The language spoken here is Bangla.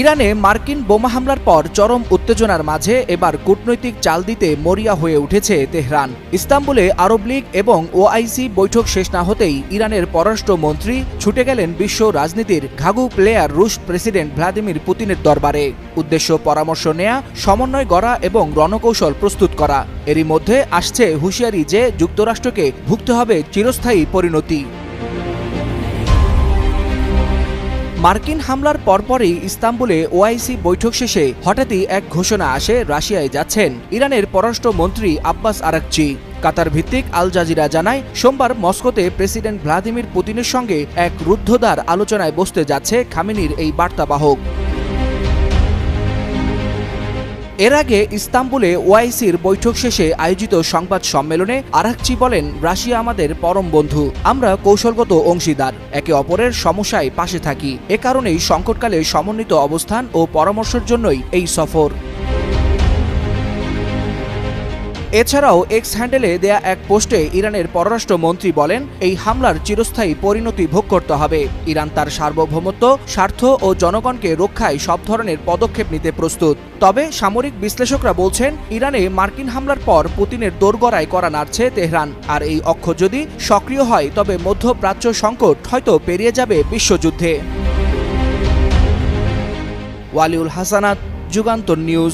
ইরানে মার্কিন বোমা হামলার পর চরম উত্তেজনার মাঝে এবার কূটনৈতিক চাল দিতে মরিয়া হয়ে উঠেছে তেহরান। ইস্তাম্বুলে আরব লীগ এবং ওআইসি বৈঠক শেষ না হতেই ইরানের পররাষ্ট্রমন্ত্রী ছুটে গেলেন বিশ্ব রাজনীতির ঘাগু প্লেয়ার রুশ প্রেসিডেন্ট ভ্লাদিমির পুতিনের দরবারে। উদ্দেশ্য পরামর্শ নেয়া, সমন্বয় গড়া এবং রণকৌশল প্রস্তুত করা। এরই মধ্যে আসছে হুঁশিয়ারি যে যুক্তরাষ্ট্রকে ভুগতে হবে চিরস্থায়ী পরিণতি। মার্কিন হামলার পরপরই ইস্তাম্বুলে ওআইসি বৈঠক শেষে হঠাৎই এক ঘোষণা আসে, রাশিয়ায় যাচ্ছেন ইরানের পররাষ্ট্রমন্ত্রী আব্বাস আরাকচি। কাতার ভিত্তিক আল জাজিরা জানায়, সোমবার মস্কোতে প্রেসিডেন্ট ভ্লাদিমির পুতিনের সঙ্গে এক রুদ্ধদ্বার আলোচনায় বসতে যাচ্ছে খামেনির এই বার্তাবাহক। এর আগে ইস্তাম্বুলে ওয়াইসির বৈঠক শেষে আয়োজিত সংবাদ সম্মেলনে আরাকচি বলেন, রাশিয়া আমাদের পরম বন্ধু। আমরা কৌশলগত অংশীদার। একে অপরের সমস্যায় পাশে থাকি। এ কারণেই সংকটকালে সমন্বিত অবস্থান ও পরামর্শের জন্যই এই সফর। এছাড়াও এক্স হ্যান্ডেলে দেয়া এক পোস্টে ইরানের পররাষ্ট্রমন্ত্রী বলেন, এই হামলার চিরস্থায়ী পরিণতি ভোগ করতে হবে। ইরান তার সার্বভৌমত্ব, স্বার্থ ও জনগণকে রক্ষায় সব ধরনের পদক্ষেপ নিতে প্রস্তুত। তবে সামরিক বিশ্লেষকরা বলছেন, ইরানে মার্কিন হামলার পর পুতিনের দোরগড়ায় করা নাড়ছে তেহরান। আর এই অক্ষ যদি সক্রিয় হয়, তবে মধ্যপ্রাচ্য সংকট হয়তো পেরিয়ে যাবে বিশ্বযুদ্ধে। ওয়ালিউল হাসানাত, যুগান্তর নিউজ।